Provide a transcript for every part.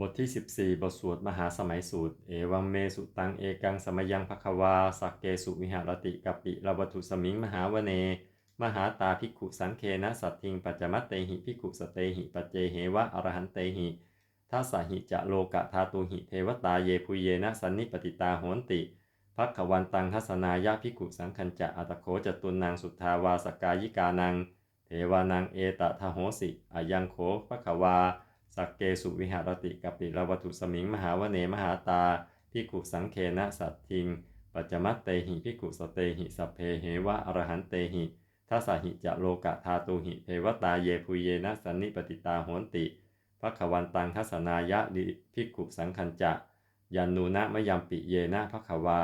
บทที่ 14 บทสวดมหาสมัยสูตร เอวังเมสุตังเอกังสมยังภควา สักเกสุวิหารติกปปิลวัตุสมิงมหาวเน มหาตาภิกขุสังเคนะสัตทิงปัจจมัตเตหิภิกขุสเตหิปัจเจเหวะอรหันเตหิทัสสหิจะโลกะธาตุหิเทวตาเยพุเยนะสันนิปติตาโหนติพักขวันตังทัศนายะภิกขุสังคัญจะอัตโขจตุนนางสุทธาวาสกายิกานัง เทวานังเอตทะโหสิอายังโขพักขวา สักเกสุวิหารติกปิลวัตุสมิง มหาวเนมหาตาพิกุสังเคนะสัตทิง ปัจจมัตเตหิพิกุสเตหิสัพเพเหวะอรหันเตหิทัสหิจะโลกะธาตุหิเทวตาเยพุเยนะสันนิปติตาโหนติพระขวันตังทัศนายะดิพิกุสังคัญจะยันนูนะมยัมปิเยนะพระขวา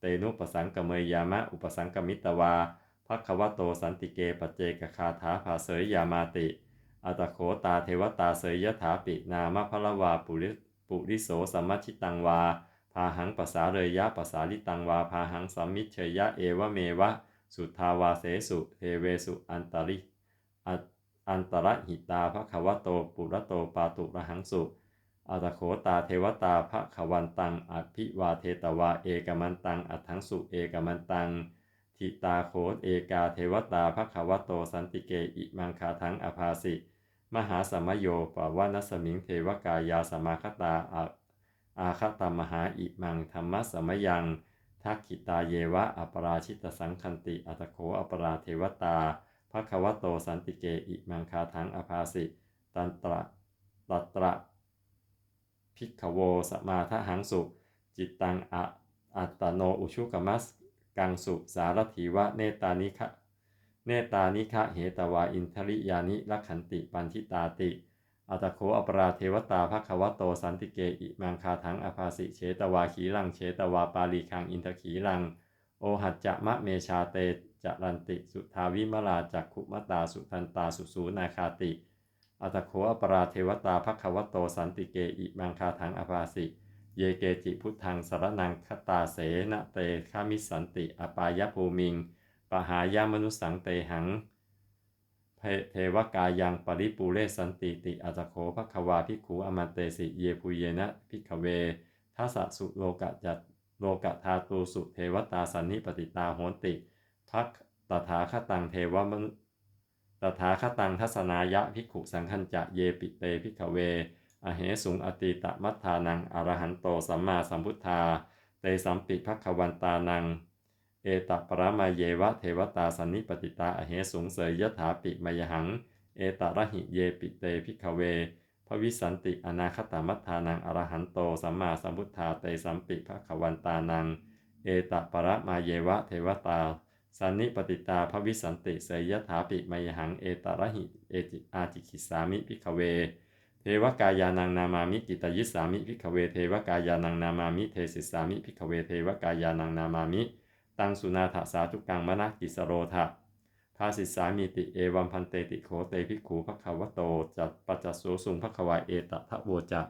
เตนุปสังกเมยยามะอุปสังกมิตวาพระควโตสันติเกปเจกคาถาภาเสยยามาติ อัตโขตาเทวตาเสยยถาปินามพระวาปุริปุริโสสัมมัชิตังวา พาหังปสาเรยยะปสาลิตังวา พาหังสัมมิเชยยะเอวเมวะ สุทาวาเสสุเทเวสุอันตริอันตรหิตาพระควโตปุระโตปาตุระหังสุอัตโขตาเทวตาพระขวันตังอภิวาเทตวาเอกมันตังอัถังสุเอกมันตังทิตาโคตเอกาเทวตาพระขวโตสันติเกอิมังคาทังอภาสิ มหาสมโยปวานัสมิงเทวกายาสมาคตาอาคตมหาอิมังธรรมสมยังทักขิตาเยวะอปราชิตสังคันติ อัตโขอปราเทวตาพระควโตสันติเกอิมังคาทังอภาสิ ตันตระตัตระพิกขโวสมาทหังสุ จิตตังอะอัตตโนอุชุกมัส กังสุสารถีวะเนตานิคะ เนตานิคะเหตวาอินทริยานิลักขันติปันทิตาติ อัตโคอปราเทวตาภควโตสันติเกอิมังคาทังอภาสิเฉตวาขีลังเฉตวาปาลีคังอินทขีลัง โอหัจจะมะเมชาเตจรันติสุทาวิมลาจักขุมตาสุทันตาสุสูนาคาติ อัตโคอปราเทวตาภควโตสันติเกอิมังคาทังอภาสิเยเกจิพุทธังสารนังคตาเสนะเตคามิสันติอปายภูมิง หายามนุสังเตหังเทวกายังปริปูเรสันติติอัตโคภควาพิขูอมันเตสิเยภูเยนะพิขเวทัสสุโลกะจัตโลกะธาตุสุเทวตาสันนิปติตาโหติพักตถาคตังเทวมนุตถาคตังทัศนายะพิกขุสังคัญจะเยปิเตพิขเว อเหสุงอติตมัทธานังอรหันโตสัมมาสัมพุทธา เตสัมปิภัควันตานัง เอตัปรมาเยวะเทวตาสันนิปติตาอเหสุงเสยยถาปิมยหัง เอตระหิเยปิเตพิขเวพระวิสันติอนาคตามัทธานังอรหันโตสัมมาสัมพุทธาเตสัมปิภัควันตานัง เอตปรมาเยวะเทวตาสันนิปติตาพระวิสันติเสยยถาปิมยหังเอตระหิเอจิอาจิคิสามิพิขเว เทวกายานังนามามิกิตยิสามิพิขเว เทวกายานังนามามิเทศิสามิพิขเวเทวกายานังนามามิ ตังสุนาถสาทุกังมนะกิสโรทะภาสิสามีติเอวัมพันเตติโขเตภิกขูภควโตจัตปัจจสุสุงภควาเอตทะโวจะ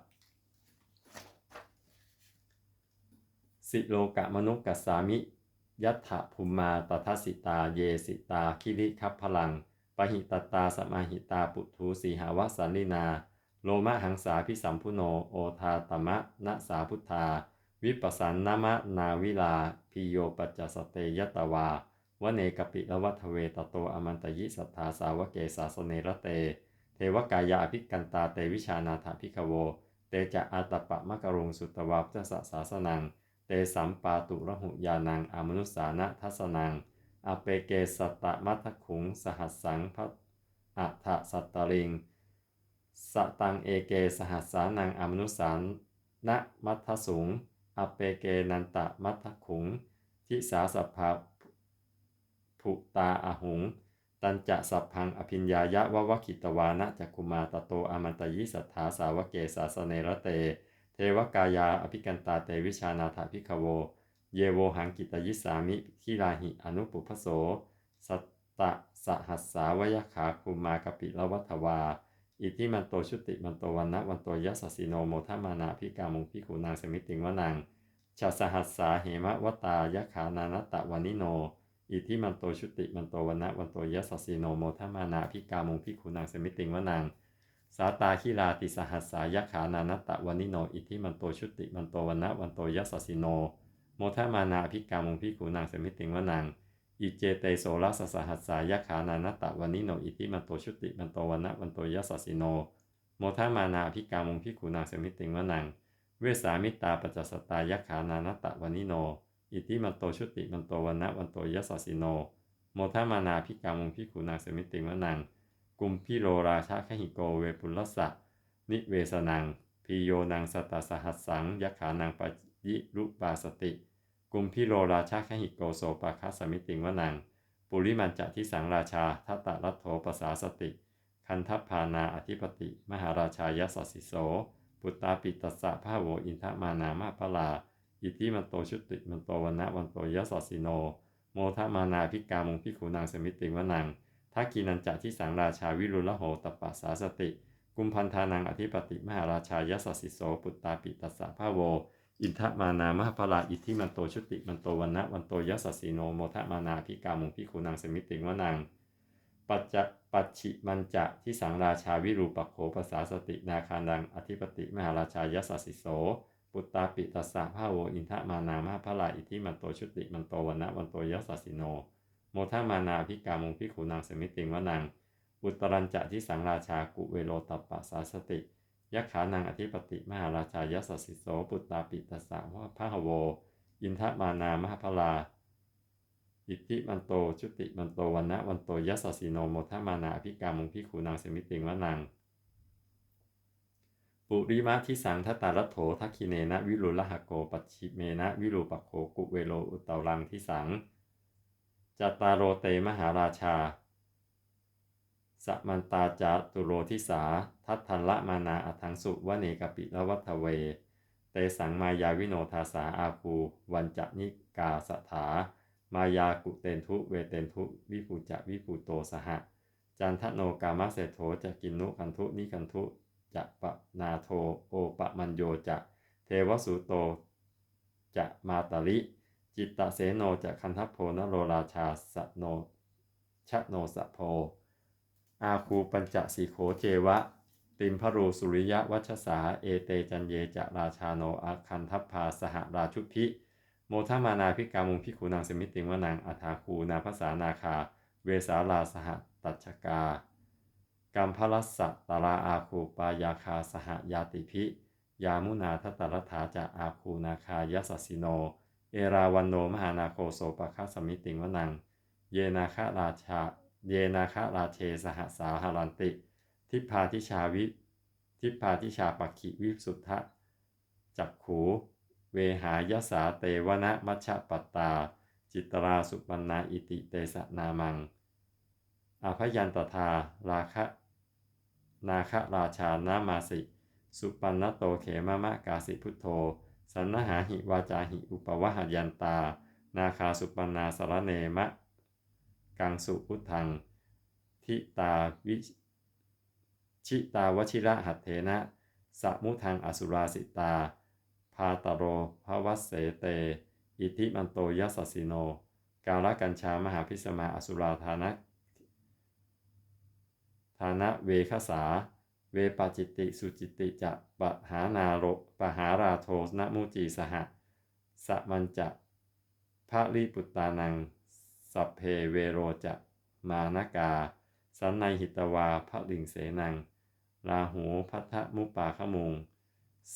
สิโลกะมนุกัสสามิ ยัตถะภูมาตทัสสิตาเยสิตาคิริคัพพลังปหิตตาสมาหิตาปุถุสีหาวสันลินา โลมะหังสาพิสัมพุโนโอทาตมะนะสาพุทธา วิปัสสันนามะนาวิลาพิโยปัจจสเตยตวาวเนกปิละวัทเวตโตอมันตยิสัทธาสาวเกสาสเนระเต เทวกายาอภิกันตาเตวิชานาถาภิกโว เตจะอาตปะมะกรุงสุตวาพุทธสาสนัง เตสัมปาตุระหุยานังอมนุสานะทัสนัง อเปเกสัตตมัทขุงสหัสสังพัอัฏฐสัตตริง สตังเอเกสหัสสานังอมนุสานนะมัทสุง อเปเกนันตะมัทขุง ทิสาสภาภุตาอาหุง ตันจะสัพพังอภิญญายะวะวะคิตวานะจักคุมาตโตอมันตยิสัทธาสาวเกสาสเนระเต เทวกายาอภิกันตาเตวิชานาถาภิกขโว เยโวหังกิตยิสามิทิราหิอนุปุพโส สัตตะสหัสสาวยขาคุมากปิละวัฏวา อิทิมันโตชุติมันโตวันนะวันโตยัสสิโนโมทมานาพิกามุงพิขุนางสมิติงวนังชาสหัสสาเหมะวตายะขานานตะวานิโน อิทิมันโตชุติมันโตวันนะวันโตยัสสิโนโมทมานาพิกามุงพิขุนางสมิติงวนังสาตาคิลาติสหัสสายขานานตะวานิโน อิทิมันโตชุติมันโตวันนะวันโตยัสสิโน โมทมานาอภิกามุงพิขูนางสมิติงวนัง อิเจเตโสรัสสหัสสายขานานตะวานิโนอิทิมันโตชุติมันโตวันนะวันโตยัสสิโน โมทมานาอภิกามุงพิขูนางเสมิติงวนัง เวสามิตาปัจจสตายขานานตะวานิโน อิทิมันโตชุติมันโตวันนะวันโตยัสสิโน โมทมานาภิกามุงพิขูนางเสมิติงวนัง กุมพิโรราชาคหิโกเวปุลสะนิเวสนังพีโยนังสตาสหัสสังยขานังปยิรุปาสติ กุมพิโรราชาคหิโกโสปาคัสมิติงวนัง ปุริมันจะทิสังราชาทัตตรัตโถปสาสติ คันทัพพานาอธิปติ มหาราชายสสสิโส ปุตตาปิตัสสะพาโวอินทมานามาพลา อิติมันโตชุติมันโตวันนะวันโตยสสสิโน โมทมานาพิกามุงพิขุนางสมิติงวนังทักกีนันจะที่สังราชาวิรุลโหตปัสสาสติ กุมพันธานังอธิปติมหาราชายสสสิโส ปุตตาปิตัสสะพาโว อินทมานามหพลาอิทธิมันโตชุติมันโตวันนะวันโตยสสสิโนโมทมานาพิกามุงพิขุนางสมิติงวนังปัจจปัจฉิมันจะที่สังราชาวิรูปโขภาษาสตินาคานังอธิปติมหาราชายสสสิโส ปุตตาปิตัสสะพาโวอินทมานามหพลาอิทธิมันโตชุติมันโตวันนะวันโตยสสสิโนโมทมานาพิกามุงพิขุนางสมิติงวนังอุตรัญจะที่สังราชากุเวโรตัปปะสาสติ ยักขานังอธิปติมหาราชายสสสิโสปุตตาปิตสสะวะพะหโว อินทมานามหาพลา อิทธิมันโตชุติมันโตวันนะวันโตยัสสิโนโมทมานาพิกามุงพิขุนางสมิติงวนังปุริมะทิสังทตารัตโถทักขิเนนะวิรุลหะโกปัจฉิเมนะวิรูปักโขกุเวโรอุตตรังทิสังจัตตารโรเตมหาราชา สมันตาจาตุโรทิสา ทัตทันละมานาอัทังสุวเนกปิละวัฏเว เตสังมายาวิโนทาสาอาภู วันจนิกาสถามายากุเตนทุเวเตนทุวิปุจะวิปุโตสหะ จันทโนกามเสโถจะกินนุคันทุนิคันทุจะปะนาโทโอปะมัญโยจะเทวสุโตจะมาตาลิ จิตตเสโนจะคันทัพโพนโรราชาสโนชะโนสะโพ อาคูปัญจสีโขเจวะ ติมพรูสุริยะวัชสา เอเตจันเยจะราชาโนอาคันทัพพาสหราชุพิโมทมานาพิกามุงพิคูนางสมิติงวนางอาถาคูนาภาษานาคา เวสาลาสหตัชกากัมพลัสสะตาราอาคูปายาคาสหยาติพิ ยามุนาทตรัฐาจะอาคูนาคายสสสิโน เอราวันโนมหานาโคโสปะคาสมิติงวนัง เยนาคราชา เยนาคราเชสหสาหารันติ ทิพาทิชาวิทิพาทิชาปักขิวิสุทธะจักขู เวหายสาเตวนะมัชปัตตา จิตราสุปันนาอิติเตสนามังอาพยันตทาราคะนาคราชานามาสิ สุปันนโตเขมะมะกาสิพุทโธ สันนหาหิวาจาหิอุปวะหยันตา นาคาสุปันนาสารเนมะ กังสุพุทธัง ทิตาวิชิตาวชิระหัตเถนะ สมุทังอสุราสิตา พาตโรภวัสเสเต อิทิมันโตยัสสิโน กาลกัญชามหาพิสมาอสุราธานะธานะเวคสา เวปาจิติสุจิติจะปะหานาโรปหาราโทนมุจีสหะสะมันจะพระลีปุตตานัง สัพเพเวโรจะมานากา สันในหิตวาพระลิงเสนัง ราหูพัทธมุปาขมุง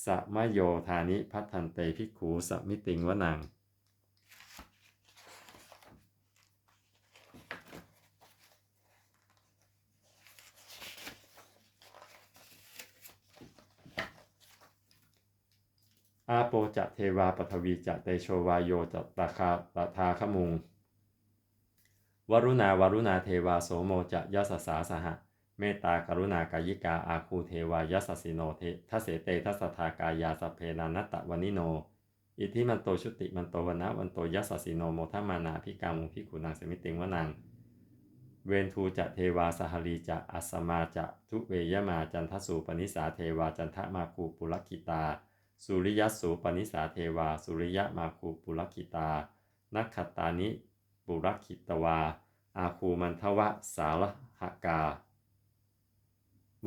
สะมโยธานิพัทันเตภิกขูสมิติงวนัง อาโปจะเทวาปทวีจะเตโชวายโยจะตาคาตทาขมุง วรุณาวรุณาเทวาโสโมจะยัสสาสหะ เมตตากรุณากายิกาอาคูเทวายัสสิโนเททัสเสเตทัสทากายาสเพนานัตตะวนิโน อิทิมันโตชุติมันโตวนะวันโตยัสสิโนโมทมานาพิกามุพิกุนังสมิติงวนัง เวนทูจะเทวาสหลีจะอัสสมาจะทุเวยมาจันทสูปนิสาเทวาจันทมาคูปุลกิตา สุริยสูปนิสาเทวา สุริยมาคูปุลกิตานักขัตตานิ ปุรคิตวา อาคูมันทวะสารหกา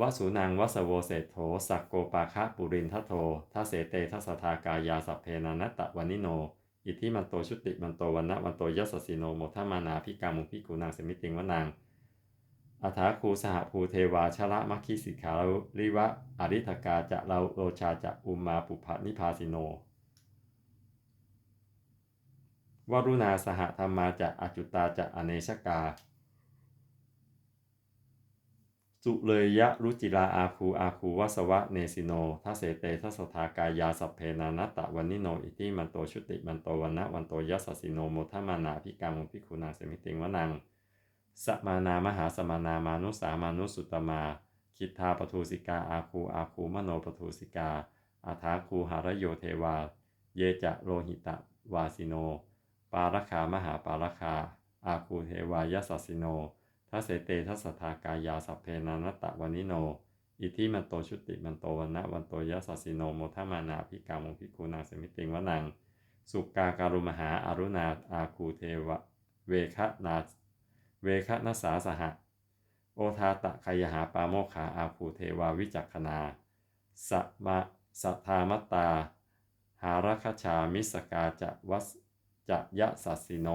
วสุนังวสโวเศธโธสักโกปาคะปุรินทโททัเสเตทัสทากายาสัพเพนานัตตะวันิโน อิทิมันโตชุติมันโตวันนะวันโตยัสสิโนโมทมานาพิกามุพิกูนางสมิติงวนางอัฐาคูสหภูเทวาชละมัคคิสิกขาลิวะอริทกาจะเราโรชาจะอุมมาปุพะนิพาสิโน วรุณาสหธรรมาจะอจุตาจะอเนชกา สุเลยยะรุจิลาอาคูอาคูวัสวะเนสิโนทัเสเตทัสทากายาสัพเพนานัตตะวันนิโนอิติมันโตชุติมันโตวันนะวันโตยัสสิโนโมทมานาพิกามุพิคุนาเสมิติงวนังสมานามหาสมานามานุสามานุสุตมาคิทาปทูสิกาอาคูอาคูมโนปทูสิกา อาถาคูหารโยเทวา เยจะโลหิตะวาสิโน ปารคามหาปารคา อาคูเทวายสัสสิโนทัสเตทัสทากายาสัพเพนานัตตะวานิโน อิทิมันโตชุติมันโตวันนะวันโตยัสสสิโนโมทมานาพิกามุพิคูนางสมิติงวนัง สุกาการุมหาอารุณาอาคูเทวะเวคะนาเวคะนัสาสหะ โอทาตะคายหาปาโมคาอาคูเทวาวิจักขนาสมะสัทธามัตตา หารคชามิสกาจะวัส จะยะสัสสิโน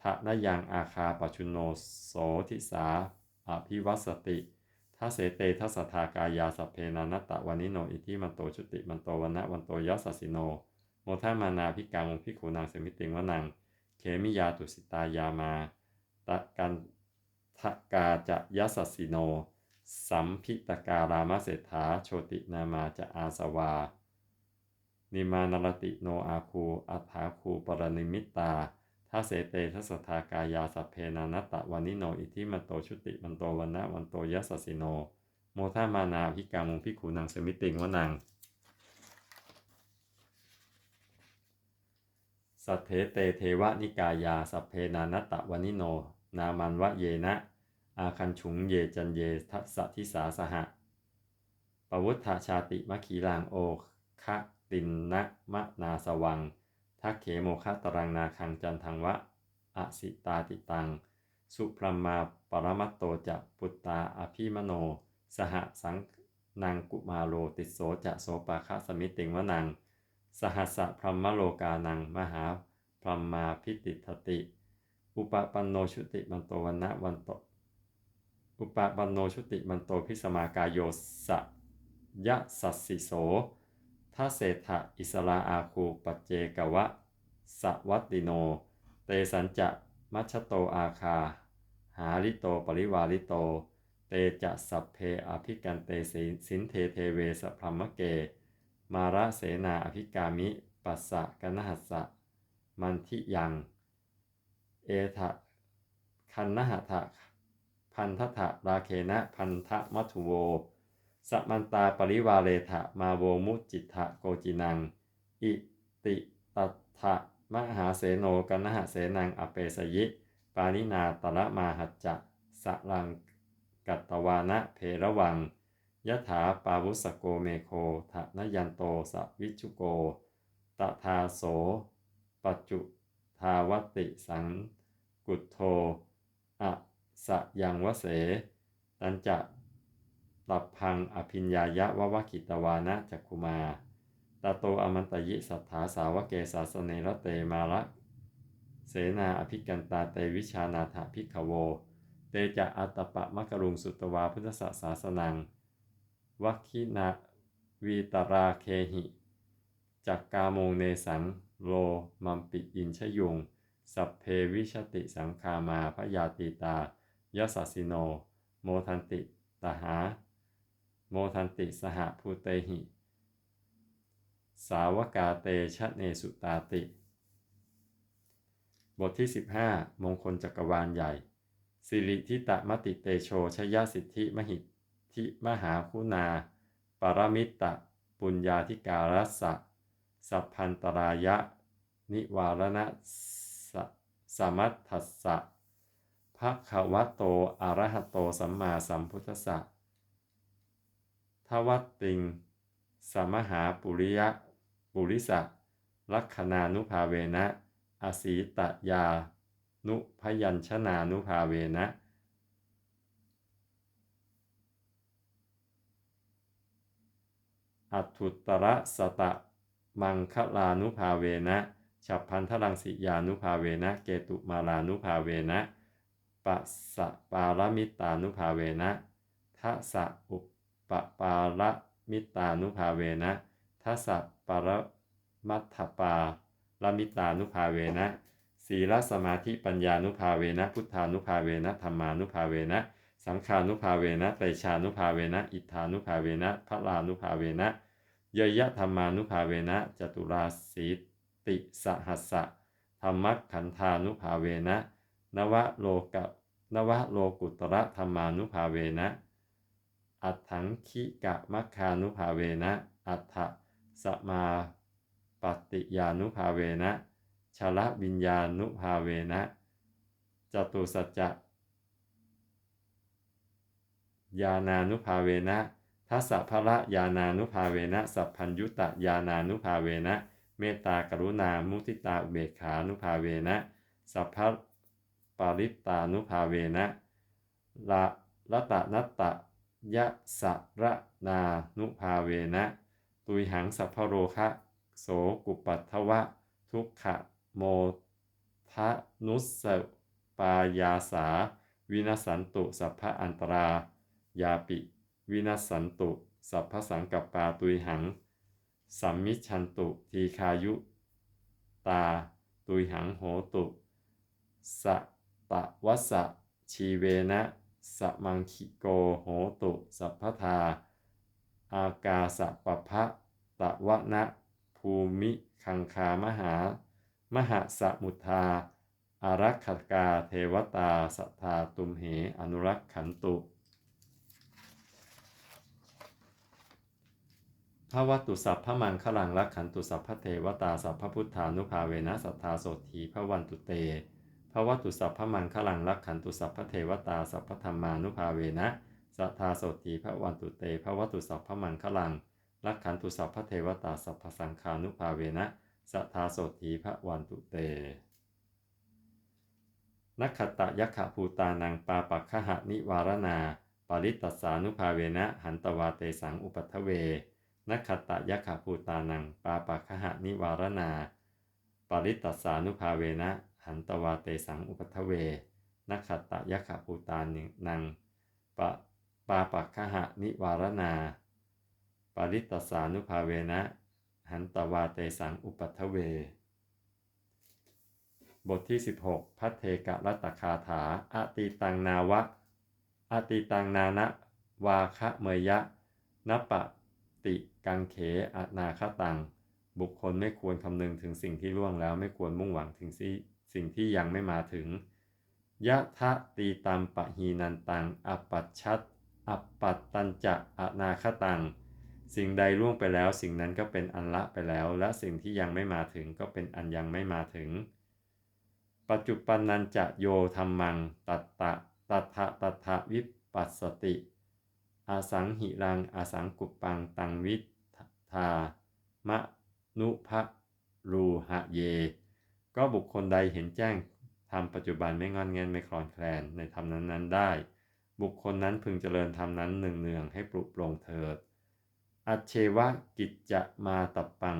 ทะนยังอาคาปชุนโนโสทิสาอภิวัสติทัสเสเตทัสสทากายาสเพนานัตตะวานิโนอิทิมันโตชุติมันโตวันนะวันโตยัสสสิโน โมทามานาพิกามงพิขูนางเสมิติงวนัง เคมิยาตุสิตายามาตะกันทะกาจะยัสสสิโน สัมพิตการามเศรษฐาโชตินามาจะอาสวา นิมานรติโนอาคูอัฏฐาคูปรนิมิตตาทัเสเตทัสทากายาสัพเพนานัตตะวานิโนอิทิมันโตชุติมันโตวันนะวันโตยัสสสิโน โมทามานาพิกามุงพิขูนางสมิติงวนัง สัทเทเตเทวนิกายาสัพเพนานัตตะวานิโน นามันวะเยนะ อาคันฉุงเยจันเยทัสสะทิสาสหะปวุฒาชาติมะขีลางโอคะ ตินนะมะนาสวัง ทักเขโมคะตรังนาคังจันทังวะอสิตาติตัง สุพรหมาปรมัตโตจะปุตตาอภิมโน สหสังนางกุมาโลติโสจะโสปาคะสมิติงวนัง สหัสสะพรหมโลกานังมหาพรหมาพิติทติ อุปปันโนชุติมันโตวันนะวันโตอุปปันโนชุติมันโตพิสมากายโยสะยะสัสสิโส ทัสเศธะอิสลาอาคูปัจเจกวะสวัตติโน เตสัญจะมัชโตอาคา หาลิโตปริวาลิโต เตจะสัพเพอภิกันเตสินเทเทเวสพรมเก มาระเสนาอภิกามิ ปัสสะกนหัสสะ มันทิยัง เอทะคันนหทะพันทถะราเคนะพันทะมัทุโว สมันตาปริวาเลทะมาโวมุจิตทะโกจินัง อิติตัทะมหาเสโนกันนหเสนังอเปสยิ ปานินาตระมาหัจจะสลังกัตตวานะเพระวังยถาปาวุสโกเมโคทะนยันโตสวิชุโก ตทาโสปัจจุทาวติสัง กุตโทอะสะยังวเส ตันจะ ตับพังอภิญญายะวะวะกิตวานะจักคุมาตาโตอมันตยิสัทธาสาวเกสาสเนระเตมาละเสนาอภิกันตาเตวิชานาถพิกขโว เตจะอัตปะมะกรุงสุตวาพุทธศาสนังวัคินาวีตราเคหิจักกาโมงเนสังโลมัมปิอินชยุง สัพเพวิชติสังคามาพยาติตายสัสสิโน โมทันติตหา โมทันติสหภูเตหิ สาวกาเตชะเนสุตาติ บทที่ 15 มงคลจักรวาลใหญ่ สิริทิตะมติเตโชชยสิทธิมหิทธิมหาคุณา ปรมิตตะปุญญาธิการัสสะ สัพพันตรายะ นิวารณะสสมัตถัสสะภะคะวะโตอะระหะโตสัมมาสัมพุทธัสสะ ทวัตติง สมหาปุริยะ ปุริสะลักขณานุภาเวนะ อสีตยา นุพยัญชนานุภาเวนะ อัตุตระสตะ มังคลานุภาเวนะฉับพันธรังสิยานุภาเวนะ เกตุมาลานุภาเวนะปัสสะปารมิตานุภาเวนะทัสสะอุป ปารมิตานุภาเวนะทัสสะปารมัตถปาลมิตานุภาเวนะศีลสมาธิปัญญานุภาเวนะ พุทธานุภาเวนะธรรมานุภาเวนะ สังขานุภาเวนะไตรชานุภาเวนะ อิทธานุภาเวนะพระลานุภาเวนะเยยะธรรมานุภาเวนะ จตุราสีติสหัสสะธรรมัขันธานุภาเวนะ นวโลกะนวโลกุตระธรรมานุภาเวนะ อัตถังคิกะมัคคานุภาเวนะ อัตถสมาปฏิยานุภาเวนะชละวิญญานุภาเวนะจตุสัจจะญาณานุภาเวนะทัสสะภระญาณานุภาเวนะ สัพพัญยุตะญาณานุภาเวนะ เมตตากรุณา มุทิตาอุเบกขานุภาเวนะ สัพพะปาริตานุภาเวนะละละตะนัตตะ ยะสะระนานุภาเวนะ ตุยหังสัพพโรคะโสกุปัทวะ ทุกขะโมทะนุสปายาสา วินสันตุสัพพะอันตรา ยาปิ วินสันตุสัพพสังกัปปาตุยหัง สัมมิชันตุทีคายุ ตา ตุยหังโหตุสะตะวัสะชีเวนะ สมังคิโกโหตุสัพพทา อากาสปะพะตะวะนะภูมิคังคามหา มหาสมุทาอารักขกาเทวตาสัทธาตุมเห อนุรักขันตุพระวัตุสัพพมังคลังรักขันตุสัพพเทวตาสัพพพุทธานุภาเวนะสัทธาโสธีพระวันตุเต พระวัตุสัพพมังคลังรักขันตุสัพพเทวตาสัพพธรรมานุภาเวนะสัทธาโสธีพระวันตุเตพระวัตุสัพพมังคลังรักขันตุสัพพเทวตาสัพพสังฆานุภาเวนะสัทธาโสธีพระวันตุเตนักขตะยักขภูตานังปาปักขหะนิวารนาปริตตสานุภาเวนะหันตวาเตสังอุปัทเวนักขตะยักขภูตานังปาปักขหะนิวารนาปริตตสานุภาเวนะ หันตวาเตสังอุปัทเวนักขตะยักขภูตานังปะปาปักขหะนิวารนาปริตตสานุภาเวนะ หันตวาเตสังอุปัทเว บทที่ 16 พัทเทกะรัตคาถาอาติตังนาวะอาติตังนานะวาคะเมยะนปะติกังเขอนาคตัง บุคคลไม่ควรคำนึงถึงสิ่งที่ล่วงแล้วไม่ควรมุ่งหวังถึงสิ่ สิ่งที่ยังไม่มาถึง ยะทะตีตามปะหีนันตัง อปัชชัตอปัตตัญจะอนาคตัง สิ่งใดล่วงไปแล้ว สิ่งนั้นก็เป็นอันละไปแล้ว และสิ่งที่ยังไม่มาถึงก็เป็นอันยังไม่มาถึง ปัจจุปันนันจะโยธรรมัง ตัตตะตัทะตัทะวิปัสสติ อาสังหิรัง อาสังกุปปัง ตังวิทธามะนุภะรูหะเย ก็บุคคลใดเห็นแจ้งทำปัจจุบันไม่งอนเงินไม่คลอนแคลนในธรรมนั้นๆได้ บุคคลนั้นพึงเจริญธรรมนั้นหนึ่งเนืองให้ปลุกปลงเถิด อัจเชวะกิจจะมาตับปัง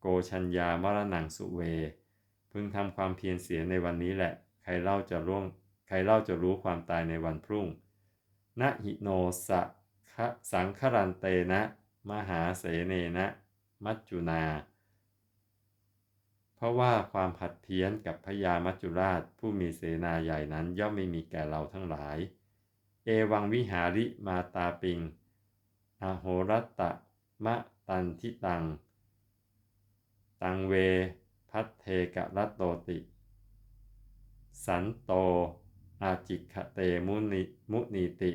โกชัญญามรณังสุเว พึงทำความเพียรเสียในวันนี้แหละ ใครเล่าจะร่วง ใครเล่าจะรู้ความตายในวันพรุ่ง นะหิโนสะสังครันเตนะ มหาเสเนนะ มัจจุนา เพราะว่าความผัดเพี้ยนกับพญามัจจุราชผู้มีเสนาใหญ่นั้นย่อมไม่มีแก่เราทั้งหลาย เอวังวิหาริมาตาปิง อโหรัตตะมะตันทิตัง ตังเว พัทเทกะรัตโตติ สันโต อาจิกขเตมุนิมุนีติ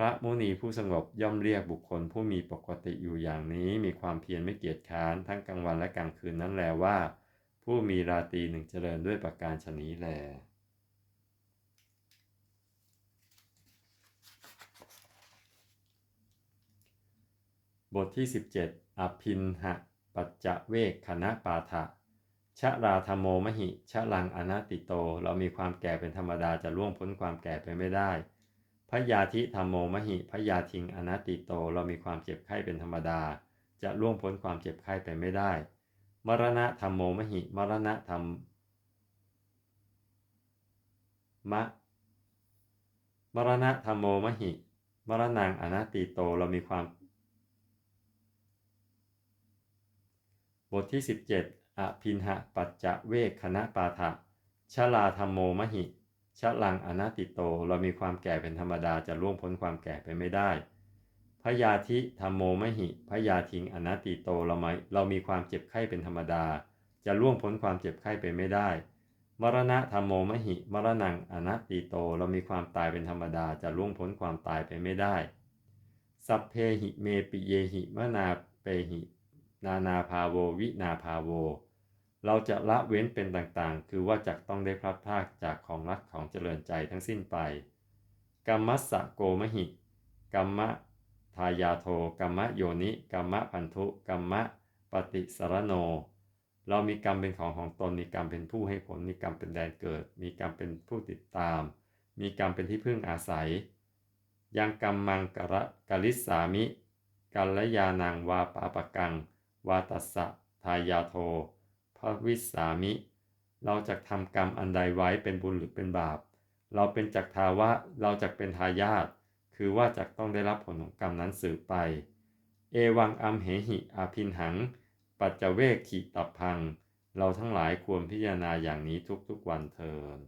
พระมุนีผู้สงบย่อมเรียกบุคคลผู้มีปกติอยู่อย่างนี้มีความเพียรไม่เกียจค้านทั้งกลางวันและกลางคืนนั้นแลว่า ผู้มีราตรีหนึ่งเจริญด้วยประการชนี้แล บทที่ 17 อภินหะ ปัจจะเวกคณะปาฐะชะราธรรมโมมหิชะลังอนัตติโต เรามีความแก่เป็นธรรมดาจะล่วงพ้นความแก่ไปไม่ได้ พยาธิธรรมโมมหิพยาทิงอนัตติโต เรามีความเจ็บไข้เป็นธรรมดา จะล่วงพ้นความเจ็บไข้ไปไม่ได้ มรณะธรรมโมมหิ มรณะธรรมมะ มรณะธรรมโมมหิ มรณังอนัตติโต เรามีความ บทที่ 17อภินหะปัจจะเวคคณะปาทะชลาธรรมโมมหิ ชะลังอนัตติโต เรามีความแก่เป็นธรรมดาจะล่วงพ้นความแก่ไปไม่ได้ พยาธิธรรมโมมหิพยาทิงอนัตติโต เราไม่เรามีความเจ็บไข้เป็นธรรมดา จะล่วงพ้นความเจ็บไข้ไปไม่ได้ มรณะธรรมโมมหิ มรณังอนัตติโต เรามีความตายเป็นธรรมดาจะล่วงพ้นความตายไปไม่ได้ สัพเพหิเมปิเยหิมนาเปหิ นานาภาโว วินาภาโว เราจะละเว้นเป็นต่างๆ คือว่าจักต้องได้พลัดพรากจากของรักของเจริญใจทั้งสิ้นไปกัมมัสสะโกมหิกัมมะทายาโทกัมมะโยนิกัมมะพันธุกัมมะปฏิสารโน เรามีกรรมเป็นของของตน มีกรรมเป็นผู้ให้ผล มีกรรมเป็นแดนเกิด มีกรรมเป็นผู้ติดตาม มีกรรมเป็นที่พึ่งอาศัย ยังกรรมมังกระกลิสามิกัลยานังวาปาปกัง วาตัสสะทายาโท พระวิสามิ เราจะทำกรรมอันใดไว้เป็นบุญหรือเป็นบาป เราเป็นจักทาวะเราจะเป็นทายาทคือว่าจะต้องได้รับผลของกรรมนั้นสืบไป เอวังอัมเหหิอาพินหัง ปัจจเวกขีตับพัง เราทั้งหลายควรพิจารณาอย่างนี้ทุกๆวันเทิน